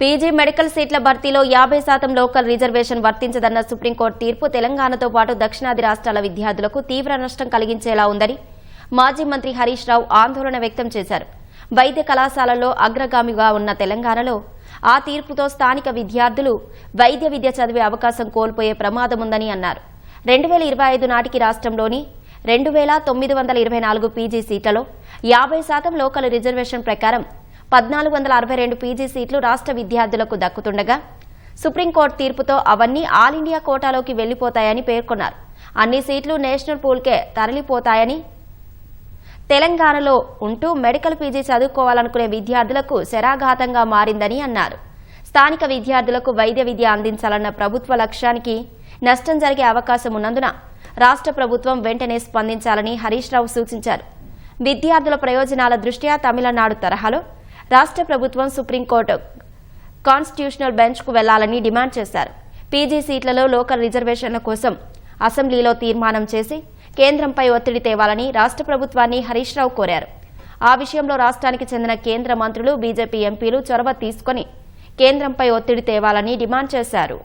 PG medical సీట్ల భర్తీలో యాభై శాతం లోకల్ రిజర్వేషన్ వర్తించదన్న సుప్రీంకోర్టు తీర్పు తెలంగాణతో పాటు దక్షిణాది రాష్ట్రాల విద్యార్థులకు తీవ్ర నష్టం కలిగించేలా ఉందని మాజీ మంత్రి హరీష్ రావు ఆందోళన వ్యక్తం చేశారు. వైద్య కళాశాలలో అగ్రగామిగా ఉన్న తెలంగాణలో ఆ తీర్పుతో స్థానిక విద్యార్థులు వైద్య విద్య చదివే అవకాశం కోల్పోయే ప్రమాదముందని అన్నారు. రెండు వేల ఇరవై ఐదు నాటికి రాష్ట్రంలోని రెండు వేల తొమ్మిది వందల ఇరవై నాలుగు పీజీ సీట్లలో యాభై శాతం లోకల్ రిజర్వేషన్ ప్రకారం పద్నాలుగు వందల అరవై రెండు పీజీ సీట్లు రాష్ట్ర విద్యార్థులకు దక్కుతుండగా సుప్రీంకోర్టు తీర్పుతో అవన్నీ ఆల్ ఇండియా కోటాలోకి వెళ్ళిపోతాయని పేర్కొన్నారు. అన్ని సీట్లు నేషనల్ పూల్కే తరలిపోతాయని తెలంగాణలో ఉంటూ మెడికల్ పీజీ చదువుకోవాలనుకునే విద్యార్థులకు శరాఘాతంగా మారిందని అన్నారు. స్థానిక విద్యార్థులకు వైద్య విద్య అందించాలన్న ప్రభుత్వ లక్ష్యానికి నష్టం జరిగే అవకాశం ఉన్నందున రాష్ట్ర ప్రభుత్వం వెంటనే స్పందించాలని హరీష్ రావు సూచించారు. విద్యార్థుల ప్రయోజనాల దృష్ట్యా తమిళనాడు తరహాలో రాష్ట్ర ప్రభుత్వం సుప్రీంకోర్టు కాన్స్టిట్యూషనల్ బెంచ్కు వెళ్ళాలని డిమాండ్ చేశారు. పీజీ సీట్లలో లోకల్ రిజర్వేషన్ల కోసం అసెంబ్లీలో తీర్మానం చేసి కేంద్రంపై ఒత్తిడి తేవాలని రాష్ట్ర ప్రభుత్వాన్ని హరీష్ రావు కోరారు. ఆ విషయంలో రాష్ట్రానికి చెందిన కేంద్ర మంత్రులు బీజేపీ ఎంపీలు చొరవ తీసుకొని కేంద్రంపై ఒత్తిడి తేవాలని డిమాండ్ చేశారు.